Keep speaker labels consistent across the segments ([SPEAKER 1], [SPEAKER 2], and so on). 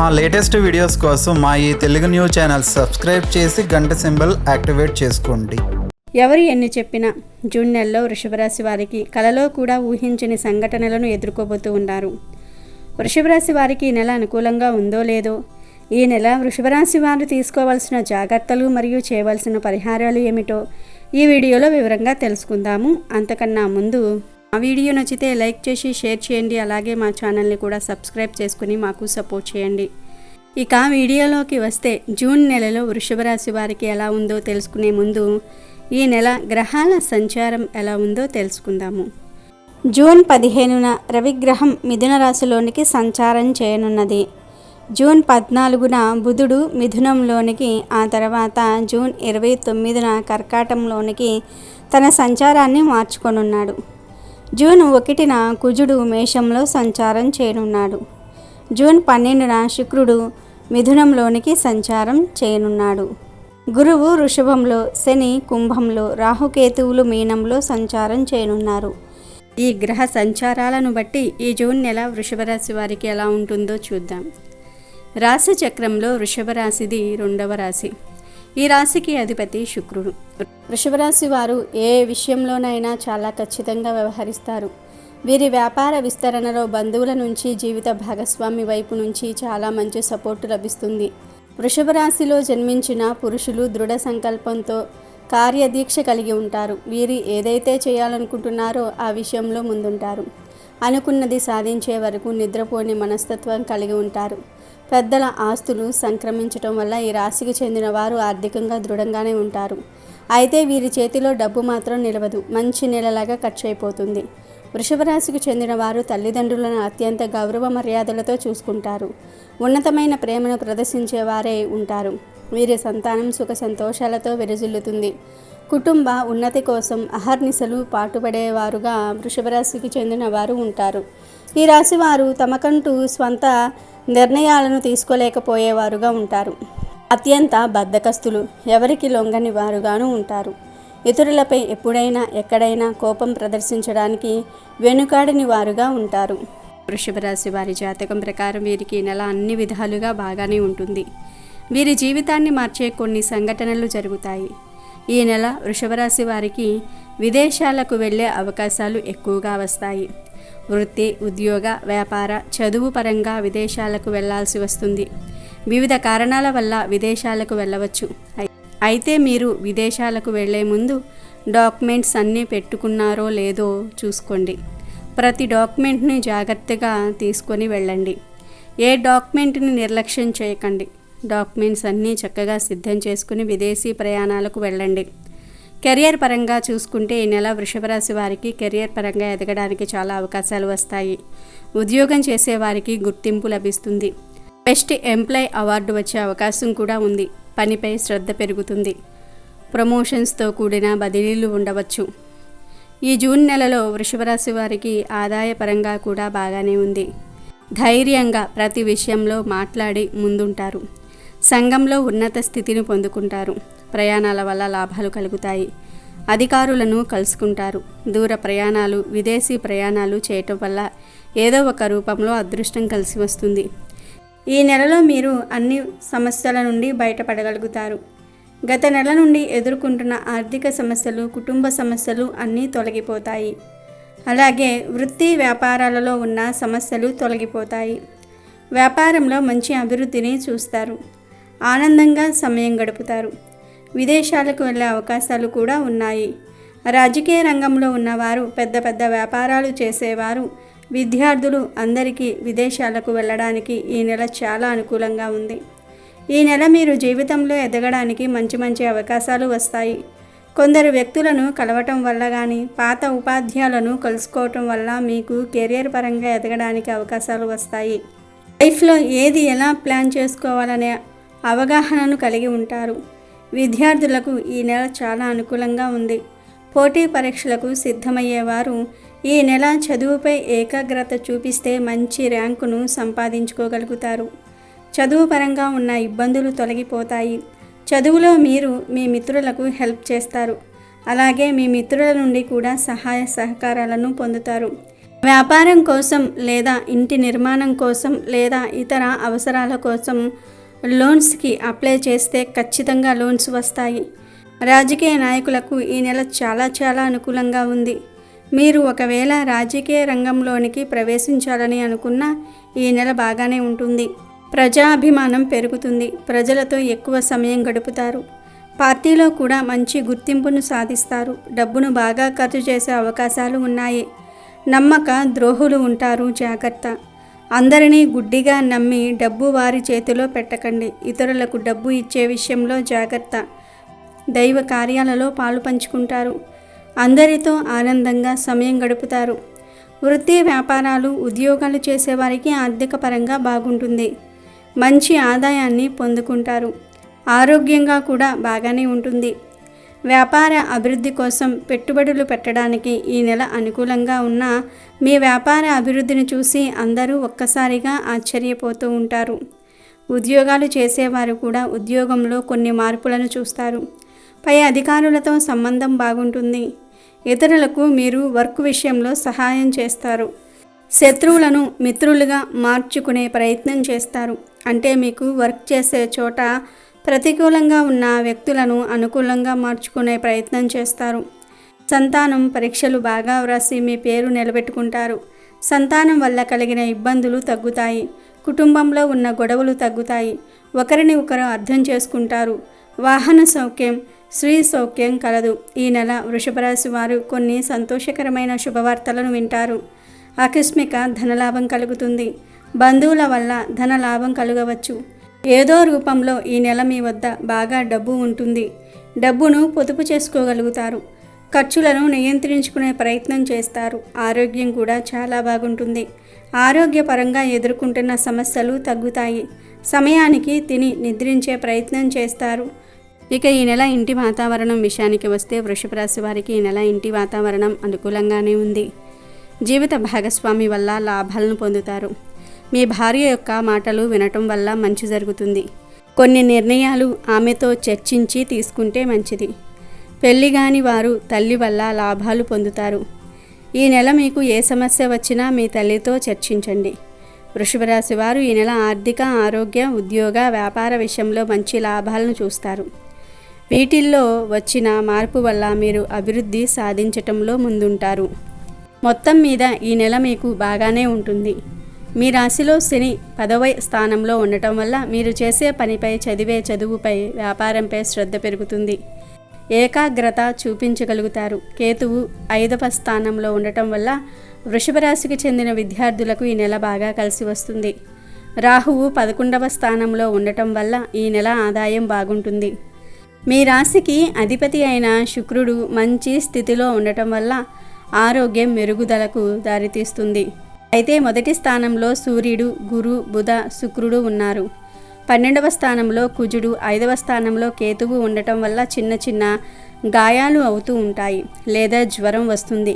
[SPEAKER 1] మా latest videos కోసం మా ఈ తెలుగు న్యూస్ ఛానల్ సబ్స్క్రైబ్ చేసి గంట సింబల్ యాక్టివేట్ చేసుకోండి.
[SPEAKER 2] ఎవరు ఎన్ని చెప్పినా జూన్ నెలలో వృషభరాశి వారికి కలలో కూడా ఊహించని సంఘటనలను ఎదుర్కోబోతూ ఉన్నారు. వృషభరాశి వారికి ఈ నెల అనుకూలంగా ఉందో లేదో ఈ నెల వృషభరాశి వారు తీసుకోవాల్సిన జాగ్రత్తలు మరియు చేయవలసిన పరిహారాలు ఏమిటో ఈ వీడియోలో వివరంగా తెలుసుకుందాము. అంతకన్నా ముందు ఆ వీడియో నచ్చితే లైక్ చేసి షేర్ చేయండి. అలాగే మా ఛానల్ని కూడా సబ్స్క్రైబ్ చేసుకుని మాకు సపోర్ట్ చేయండి. ఇక వీడియోలోకి వస్తే జూన్ నెలలో వృషభ రాశి వారికి ఎలా ఉందో తెలుసుకునే ముందు ఈ నెల గ్రహాల సంచారం ఎలా ఉందో తెలుసుకుందాము. జూన్ పదిహేనున రవిగ్రహం మిథున రాశిలోనికి సంచారం చేయనున్నది. జూన్ పద్నాలుగున బుధుడు మిథునంలోనికి ఆ తర్వాత జూన్ ఇరవై తొమ్మిదిన కర్కాటంలోనికి తన సంచారాన్ని మార్చుకొనున్నాడు. జూన్ ఒకటిన కుజుడు మేషంలో సంచారం చేయనున్నాడు. జూన్ పన్నెండున శుక్రుడు మిథునంలోనికి సంచారం చేయనున్నాడు. గురువు వృషభంలో శని కుంభంలో రాహుకేతువులు మీనంలో సంచారం చేయనున్నారు. ఈ గ్రహ సంచారాలను బట్టి ఈ జూన్ నెల వృషభ రాశి వారికి ఎలా ఉంటుందో చూద్దాం. రాశి చక్రంలో వృషభ రాశిది రెండవ రాశి. ఈ రాశికి అధిపతి శుక్రుడు. వృషభరాశి వారు ఏ విషయంలోనైనా చాలా ఖచ్చితంగా వ్యవహరిస్తారు. వీరి వ్యాపార విస్తరణలో బంధువుల నుంచి జీవిత భాగస్వామి వైపు నుంచి చాలా మంచి సపోర్టు లభిస్తుంది. వృషభ రాశిలో జన్మించిన పురుషులు దృఢ సంకల్పంతో కార్యదీక్ష కలిగి ఉంటారు. వీరి ఏదైతే చేయాలనుకుంటున్నారో ఆ విషయంలో ముందుంటారు. అనుకున్నది సాధించే వరకు నిద్రపోని మనస్తత్వం కలిగి ఉంటారు. పెద్దల ఆస్తులు సంక్రమించటం వల్ల ఈ రాశికి చెందిన వారు ఆర్థికంగా దృఢంగానే ఉంటారు. అయితే వీరి చేతిలో డబ్బు మాత్రం నిలవదు. మంచి నెలలాగా ఖర్చు అయిపోతుంది వృషభ రాశికి చెందిన వారు తల్లిదండ్రులను అత్యంత గౌరవ మర్యాదలతో చూసుకుంటారు. ఉన్నతమైన ప్రేమను ప్రదర్శించేవారే ఉంటారు. వీరి సంతానం సుఖ సంతోషాలతో విరజిల్లుతుంది. కుటుంబ ఉన్నతి కోసం అహర్నిశలు పాటుపడేవారుగా వృషభ రాశికి చెందిన వారు ఉంటారు. ఈ రాశి వారు తమకంటూ స్వంత నిర్ణయాలను తీసుకోలేకపోయేవారుగా ఉంటారు. అత్యంత బద్ధకస్తులు ఎవరికి లొంగని వారుగాను ఉంటారు. ఇతరులపై ఎప్పుడైనా ఎక్కడైనా కోపం ప్రదర్శించడానికి వెనుకాడని వారుగా ఉంటారు. వృషభ రాశి వారి జాతకం ప్రకారం వీరికి నెల అన్ని విధాలుగా బాగానే ఉంటుంది. వీరి జీవితాన్ని మార్చే కొన్ని సంఘటనలు జరుగుతాయి. ఈ నెల వృషభరాశి వారికి విదేశాలకు వెళ్ళే అవకాశాలు ఎక్కువగా వస్తాయి. వృత్తి ఉద్యోగ వ్యాపార చదువు పరంగా విదేశాలకు వెళ్ళాల్సి వస్తుంది. వివిధ కారణాల వల్ల విదేశాలకు వెళ్ళవచ్చు. అయితే మీరు విదేశాలకు వెళ్ళే ముందు డాక్యుమెంట్స్ అన్నీ పెట్టుకున్నారో లేదో చూసుకోండి. ప్రతి డాక్యుమెంట్ని జాగ్రత్తగా తీసుకొని వెళ్ళండి. ఏ డాక్యుమెంట్ని నిర్లక్ష్యం చేయకండి. డాక్యుమెంట్స్ అన్నీ చక్కగా సిద్ధం చేసుకుని విదేశీ ప్రయాణాలకు వెళ్ళండి. కెరియర్ పరంగా చూసుకుంటే ఈ నెల వృషభరాశి వారికి కెరియర్ పరంగా ఎదగడానికి చాలా అవకాశాలు వస్తాయి. ఉద్యోగం చేసేవారికి గుర్తింపు లభిస్తుంది. బెస్ట్ ఎంప్లాయ్ అవార్డు వచ్చే అవకాశం కూడా ఉంది. పనిపై శ్రద్ధ పెరుగుతుంది. ప్రమోషన్స్తో కూడిన బదిలీలు ఉండవచ్చు. ఈ జూన్ నెలలో వృషభరాశి వారికి ఆదాయపరంగా కూడా బాగానే ఉంది. ధైర్యంగా ప్రతి విషయంలో మాట్లాడి ముందుంటారు. సంఘంలో ఉన్నత స్థితిని పొందుకుంటారు. ప్రయాణాల వల్ల లాభాలు కలుగుతాయి. అధికారులను కలుసుకుంటారు. దూర ప్రయాణాలు విదేశీ ప్రయాణాలు చేయటం వల్ల ఏదో ఒక రూపంలో అదృష్టం కలిసి వస్తుంది. ఈ నెలలో మీరు అన్ని సమస్యల నుండి బయటపడగలుగుతారు. గత నెల నుండి ఎదుర్కొంటున్న ఆర్థిక సమస్యలు కుటుంబ సమస్యలు అన్నీ తొలగిపోతాయి. అలాగే వృత్తి వ్యాపారాలలో ఉన్న సమస్యలు తొలగిపోతాయి. వ్యాపారంలో మంచి అభివృద్ధిని చూస్తారు. ఆనందంగా సమయం గడుపుతారు. విదేశాలకు వెళ్ళే అవకాశాలు కూడా ఉన్నాయి. రాజకీయ రంగంలో ఉన్నవారు పెద్ద పెద్ద వ్యాపారాలు చేసేవారు విద్యార్థులు అందరికీ విదేశాలకు వెళ్ళడానికి ఈ నెల చాలా అనుకూలంగా ఉంది. ఈ నెల మీరు జీవితంలో ఎదగడానికి మంచి మంచి అవకాశాలు వస్తాయి. కొందరు వ్యక్తులను కలవటం వల్ల కానీ పాత ఉపాధ్యాయులను కలుసుకోవటం వల్ల మీకు కెరియర్ పరంగా ఎదగడానికి అవకాశాలు వస్తాయి. లైఫ్లో ఏది ఎలా ప్లాన్ చేసుకోవాలనే అవగాహనను కలిగి ఉంటారు. విద్యార్థులకు ఈ నెల చాలా అనుకూలంగా ఉంది. పోటీ పరీక్షలకు సిద్ధమయ్యేవారు ఈ నెల చదువుపై ఏకాగ్రత చూపిస్తే మంచి ర్యాంకును సంపాదించుకోగలుగుతారు. చదువు పరంగా ఉన్న ఇబ్బందులు తొలగిపోతాయి. చదువులో మీరు మీ మిత్రులకు హెల్ప్ చేస్తారు. అలాగే మీ మిత్రుల నుండి కూడా సహాయ సహకారాలను పొందుతారు. వ్యాపారం కోసం లేదా ఇంటి నిర్మాణం కోసం లేదా ఇతర అవసరాల కోసం లోన్స్కి అప్లై చేస్తే ఖచ్చితంగా లోన్స్ వస్తాయి. రాజకీయ నాయకులకు ఈ నెల చాలా చాలా అనుకూలంగా ఉంది. మీరు ఒకవేళ రాజకీయ రంగంలోనికి ప్రవేశించాలని అనుకున్నా ఈ నెల బాగానే ఉంటుంది. ప్రజాభిమానం పెరుగుతుంది. ప్రజలతో ఎక్కువ సమయం గడుపుతారు. పార్టీలో కూడా మంచి గుర్తింపును సాధిస్తారు. డబ్బును బాగా ఖర్చు చేసే అవకాశాలు ఉన్నాయి. నమ్మక ద్రోహులు ఉంటారు. జాగ్రత్త. అందరినీ గుడ్డిగా నమ్మి డబ్బు వారి చేతిలో పెట్టకండి. ఇతరులకు డబ్బు ఇచ్చే విషయంలో జాగ్రత్త. దైవ కార్యాలలో పాలు పంచుకుంటారు. అందరితో ఆనందంగా సమయం గడుపుతారు. వృత్తి వ్యాపారాలు ఉద్యోగాలు చేసేవారికి ఆర్థిక పరంగా బాగుంటుంది. మంచి ఆదాయాన్ని పొందుకుంటారు. ఆరోగ్యంగా కూడా బాగానే ఉంటుంది. వ్యాపార అభివృద్ధి కోసం పెట్టుబడులు పెట్టడానికి ఈ నెల అనుకూలంగా ఉన్న మీ వ్యాపార అభివృద్ధిని చూసి అందరూ ఒక్కసారిగా ఆశ్చర్యపోతూ ఉంటారు. ఉద్యోగాలు చేసేవారు కూడా ఉద్యోగంలో కొన్ని మార్పులను చూస్తారు. పై అధికారులతో సంబంధం బాగుంటుంది. ఇతరులకు మీరు వర్క్ విషయంలో సహాయం చేస్తారు. శత్రువులను మిత్రులుగా మార్చుకునే ప్రయత్నం చేస్తారు. అంటే మీకు వర్క్ చేసే చోట ప్రతికూలంగా ఉన్న వ్యక్తులను అనుకూలంగా మార్చుకునే ప్రయత్నం చేస్తారు. సంతానం పరీక్షలు బాగా వ్రాసి మీ పేరు నిలబెట్టుకుంటారు. సంతానం వల్ల కలిగిన ఇబ్బందులు తగ్గుతాయి. కుటుంబంలో ఉన్న గొడవలు తగ్గుతాయి. ఒకరిని ఒకరు అర్థం చేసుకుంటారు. వాహన సౌఖ్యం స్త్రీ సౌఖ్యం కలదు. ఈ నెల వృషభరాశి వారు కొన్ని సంతోషకరమైన శుభవార్తలను వింటారు. ఆకస్మిక ధనలాభం కలుగుతుంది. బంధువుల వల్ల ధన లాభం కలగవచ్చు. ఏదో రూపంలో ఈ నెల మీ వద్ద బాగా డబ్బు ఉంటుంది. డబ్బును పొదుపు చేసుకోగలుగుతారు. ఖర్చులను నియంత్రించుకునే ప్రయత్నం చేస్తారు. ఆరోగ్యం కూడా చాలా బాగుంటుంది. ఆరోగ్యపరంగా ఎదుర్కొంటున్న సమస్యలు తగ్గుతాయి. సమయానికి తిని నిద్రించే ప్రయత్నం చేస్తారు. ఇక ఈ నెల ఇంటి వాతావరణం విషయానికి వస్తే వృషభ రాశి వారికి ఈ నెల ఇంటి వాతావరణం అనుకూలంగానే ఉంది. జీవిత భాగస్వామి వల్ల లాభాలను పొందుతారు. మీ భార్య యొక్క మాటలు వినటం వల్ల మంచి జరుగుతుంది. కొన్ని నిర్ణయాలు ఆమెతో చర్చించి తీసుకుంటే మంచిది. పెళ్ళిగాని వారు తల్లి వల్ల లాభాలు పొందుతారు. ఈ నెల మీకు ఏ సమస్య వచ్చినా మీ తల్లితో చర్చించండి. వృషభరాశి వారు ఈ నెల ఆర్థిక ఆరోగ్య ఉద్యోగ వ్యాపార విషయంలో మంచి లాభాలను చూస్తారు. వీటిల్లో వచ్చిన మార్పు వల్ల మీరు అభివృద్ధి సాధించటంలో ముందుంటారు. మొత్తం మీద ఈ నెల మీకు బాగానే ఉంటుంది. మీ రాశిలో శని పదవ స్థానంలో ఉండటం వల్ల మీరు చేసే పనిపై చదివే చదువుపై వ్యాపారంపై శ్రద్ధ పెరుగుతుంది. ఏకాగ్రత చూపించగలుగుతారు. కేతువు ఐదవ స్థానంలో ఉండటం వల్ల వృషభ రాశికి చెందిన విద్యార్థులకు ఈ నెల బాగా కలిసి వస్తుంది. రాహువు పదకొండవ స్థానంలో ఉండటం వల్ల ఈ నెల ఆదాయం బాగుంటుంది. మీ రాశికి అధిపతి అయిన శుక్రుడు మంచి స్థితిలో ఉండటం వల్ల ఆరోగ్యం మెరుగుదలకు దారితీస్తుంది. అయితే మొదటి స్థానంలో సూర్యుడు గురు బుధ శుక్రుడు ఉన్నారు. పన్నెండవ స్థానంలో కుజుడు ఐదవ స్థానంలో కేతువు ఉండటం వల్ల చిన్న చిన్న గాయాలు అవుతూ ఉంటాయి లేదా జ్వరం వస్తుంది.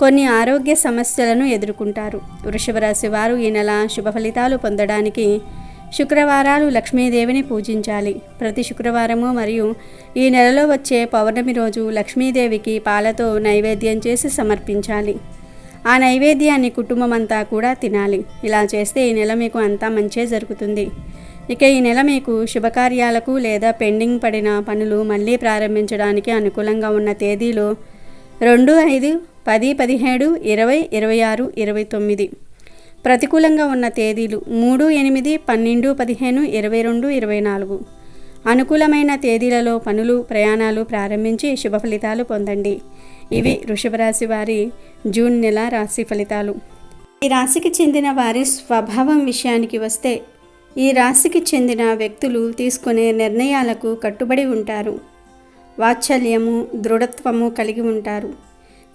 [SPEAKER 2] కొన్ని ఆరోగ్య సమస్యలను ఎదుర్కొంటారు. వృషభరాశి వారు ఈ నెల శుభ ఫలితాలు పొందడానికి శుక్రవారాలు లక్ష్మీదేవిని పూజించాలి. ప్రతి శుక్రవారము మరియు ఈ నెలలో వచ్చే పౌర్ణమి రోజు లక్ష్మీదేవికి పాలతో నైవేద్యం చేసి సమర్పించాలి. ఆ నైవేద్యాన్ని కుటుంబం అంతా కూడా తినాలి. ఇలా చేస్తే ఈ నెల మీకు అంతా మంచే జరుగుతుంది. ఇక ఈ నెల మీకు శుభకార్యాలకు లేదా పెండింగ్ పడిన పనులు మళ్ళీ ప్రారంభించడానికి అనుకూలంగా ఉన్న తేదీలు రెండు ఐదు పది పదిహేడు ఇరవై ఇరవై ఆరు ఇరవై తొమ్మిది. ప్రతికూలంగా ఉన్న తేదీలు మూడు ఎనిమిది పన్నెండు పదిహేను ఇరవై రెండు ఇరవై నాలుగు. అనుకూలమైన తేదీలలో పనులు ప్రయాణాలు ప్రారంభించి శుభ ఫలితాలు పొందండి. ఇవి వృషభరాశి వారి జూన్ నెల రాశి ఫలితాలు. ఈ రాశికి చెందిన వారి స్వభావం విషయానికి వస్తే ఈ రాశికి చెందిన వ్యక్తులు తీసుకునే నిర్ణయాలకు కట్టుబడి ఉంటారు. వాత్సల్యము దృఢత్వము కలిగి ఉంటారు.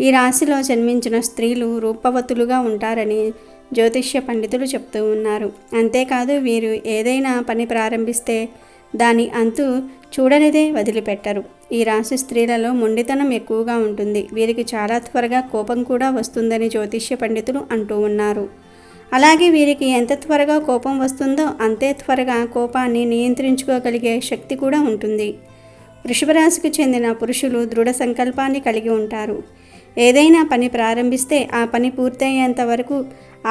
[SPEAKER 2] ఈ రాశిలో జన్మించిన స్త్రీలు రూపవతులుగా ఉంటారని జ్యోతిష్య పండితులు చెప్తూ ఉన్నారు. అంతేకాదు వీరు ఏదైనా పని ప్రారంభిస్తే దాని అంతు చూడనిదే వదిలిపెట్టరు. ఈ రాశి స్త్రీలలో మొండితనం ఎక్కువగా ఉంటుంది. వీరికి చాలా త్వరగా కోపం కూడా వస్తుందని జ్యోతిష్య పండితులు అంటూ ఉన్నారు. అలాగే వీరికి ఎంత త్వరగా కోపం వస్తుందో అంతే త్వరగా కోపాన్ని నియంత్రించుకోగలిగే శక్తి కూడా ఉంటుంది. వృషభరాశికి చెందిన పురుషులు దృఢ సంకల్పాన్ని కలిగి ఉంటారు. ఏదైనా పని ప్రారంభిస్తే ఆ పని పూర్తయ్యేంత వరకు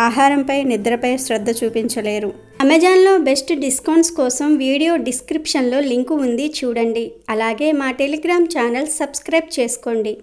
[SPEAKER 2] ఆహారంపై నిద్రపై శ్రద్ధ చూపించలేరు. అమెజాన్లో బెస్ట్ డిస్కౌంట్స్ కోసం వీడియో డిస్క్రిప్షన్లో లింకు ఉంది చూడండి. అలాగే మా టెలిగ్రామ్ ఛానల్ సబ్స్క్రైబ్ చేసుకోండి.